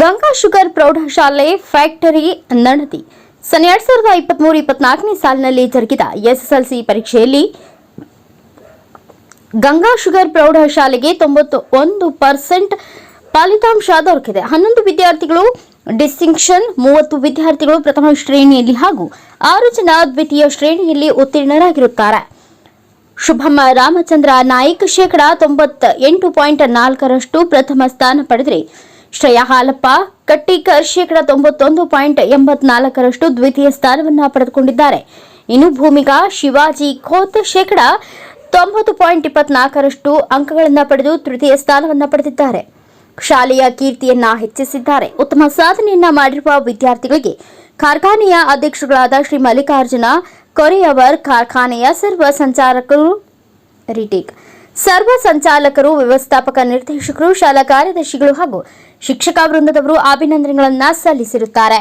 Ganga sugar ಪ್ರೌಢಶಾಲೆ factory ನಡತಿ. ಸನ್ ಎರಡ್ ಸಾವಿರದ ಇಪ್ಪತ್ಮೂರು ಇಪ್ಪತ್ನಾಲ್ಕನೇ ಸಾಲಿನಲ್ಲಿ ಜರುಗಿದ ಎಸ್ಎಸ್ಎಲ್ಸಿ ಪರೀಕ್ಷೆಯಲ್ಲಿ ಗಂಗಾ ಶುಗರ್ ಪ್ರೌಢಶಾಲೆಗೆ ತೊಂಬತ್ತು ಒಂದು ಪರ್ಸೆಂಟ್ ಫಲಿತಾಂಶ ದೊರಕಿದೆ. ಹನ್ನೊಂದು ವಿದ್ಯಾರ್ಥಿಗಳು ಡಿಸ್ಟಿಂಕ್ಷನ್, ಮೂವತ್ತು ವಿದ್ಯಾರ್ಥಿಗಳು ಪ್ರಥಮ ಶ್ರೇಣಿಯಲ್ಲಿ ಹಾಗೂ ಆರು ಜನ ದ್ವಿತೀಯ ಶ್ರೇಣಿಯಲ್ಲಿ ಉತ್ತೀರ್ಣರಾಗಿರುತ್ತಾರೆ. ಶುಭಮ್ಮ ರಾಮಚಂದ್ರ ನಾಯ್ಕ್ ಶೇಕಡ ತೊಂಬತ್ತ ಎಂಟು ಪಾಯಿಂಟ್ ನಾಲ್ಕರಷ್ಟು ಪ್ರಥಮ ಸ್ಥಾನ ಪಡೆದರೆ ಶ್ರೇಯಾ ಹಾಲಪ್ಪ ಕಟ್ಟಿಕರ್ ಶೇಕಡ ತೊಂಬತ್ತೊಂದು ಪಾಯಿಂಟ್ ಎಂಬತ್ನಾಲ್ಕರಷ್ಟು ದ್ವಿತೀಯ ಸ್ಥಾನವನ್ನು ಪಡೆದುಕೊಂಡಿದ್ದಾರೆ. ಇನ್ನು ಭೂಮಿಕಾ ಶಿವಾಜಿ ಖೋತ್ ಶೇಕಡ ತೊಂಬತ್ತು ಪಾಯಿಂಟ್ ಇಪ್ಪತ್ನಾಲ್ಕರಷ್ಟು ಅಂಕಗಳನ್ನು ಪಡೆದು ತೃತೀಯ ಸ್ಥಾನವನ್ನು ಪಡೆದಿದ್ದಾರೆ. ಶಾಲೆಯ ಕೀರ್ತಿಯನ್ನ ಹೆಚ್ಚಿಸಿದ್ದಾರೆ. ಉತ್ತಮ ಸಾಧನೆಯನ್ನ ಮಾಡಿರುವ ವಿದ್ಯಾರ್ಥಿಗಳಿಗೆ ಕಾರ್ಖಾನೆಯ ಅಧ್ಯಕ್ಷಗಳಾದ ಶ್ರೀ ಮಲ್ಲಿಕಾರ್ಜುನ ಕೊರೆಯವರ್ ಕಾರ್ಖಾನೆಯ ಸರ್ವ ಸಂಚಾರಕರು, ರಿಟೇಕ್ ಸರ್ವ ಸಂಚಾಲಕರು ವ್ಯವಸ್ಥಾಪಕ ನಿರ್ದೇಶಕರು ಶಾಲಾ ಕಾರ್ಯದರ್ಶಿಗಳು ಹಾಗೂ ಶಿಕ್ಷಕ ವೃಂದದವರು ಅಭಿನಂದನೆಗಳನ್ನು ಸಲ್ಲಿಸಿರುತ್ತಾರೆ.